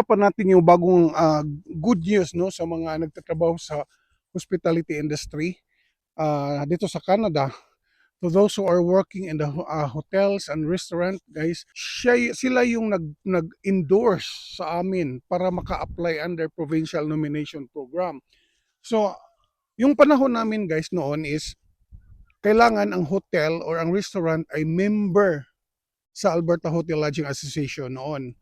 pa natin yung bagong ah, good news no sa mga nagtatrabaho sa hospitality industry ah, dito sa Canada. To those who are working in the ah, hotels and restaurant, guys, siya, sila yung nag, nag-endorse sa amin para maka-apply under provincial nomination program. So, yung panahon namin guys noon is kailangan ang hotel or ang restaurant ay member sa Alberta Hotel Lodging Association noon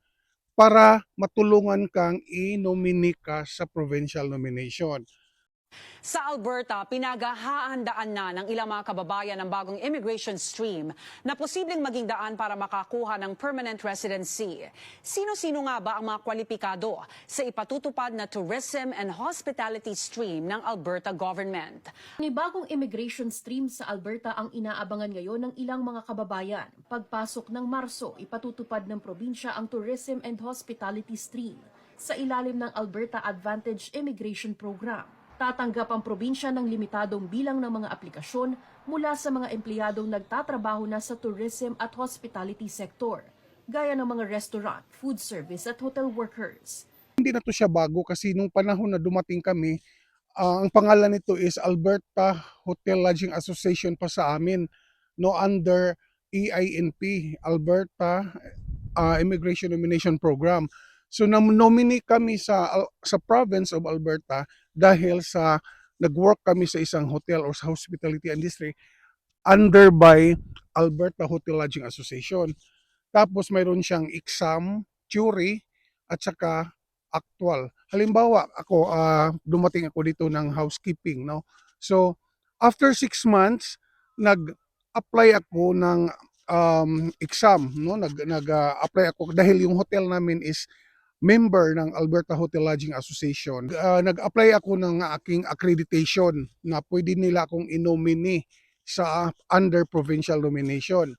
para matulungan kang i-nominate ka sa provincial nomination. Sa Alberta, pinaghahandaan na ng ilang mga kababayan ng bagong immigration stream na posibleng maging daan para makakuha ng permanent residency. Sino-sino nga ba ang mga kwalipikado sa ipatutupad na tourism and hospitality stream ng Alberta government? Bagong immigration stream sa Alberta ang inaabangan ngayon ng ilang mga kababayan. Pagpasok ng Marso, ipatutupad ng probinsya ang Tourism and Hospitality Stream sa ilalim ng Alberta Advantage Immigration Program. Tatanggap ang probinsya ng limitadong bilang ng mga aplikasyon mula sa mga empleyadong nagtatrabaho na sa tourism at hospitality sector, gaya ng mga restaurant, food service at hotel workers. Hindi na to siya bago kasi nung panahon na dumating kami, ah, ang pangalan nito is Alberta Hotel Lodging Association pa sa amin no under EINP, Alberta ah, Immigration Nomination Program. So nam-nominate kami sa sa province of Alberta dahil sa nag-work kami sa isang hotel or sa hospitality industry under by Alberta Hotel Lodging Association. Tapos mayroon siyang exam, theory, at saka actual. Halimbawa, ako, ah, dumating ako dito ng housekeeping, no? So, after six months, nag-apply ako ng um, exam, no? Nag, nag-apply ako dahil yung hotel namin is member ng Alberta Hotel Lodging Association. Ah, nag-apply ako ng aking accreditation na pwede nila akong i-nominee sa under provincial nomination.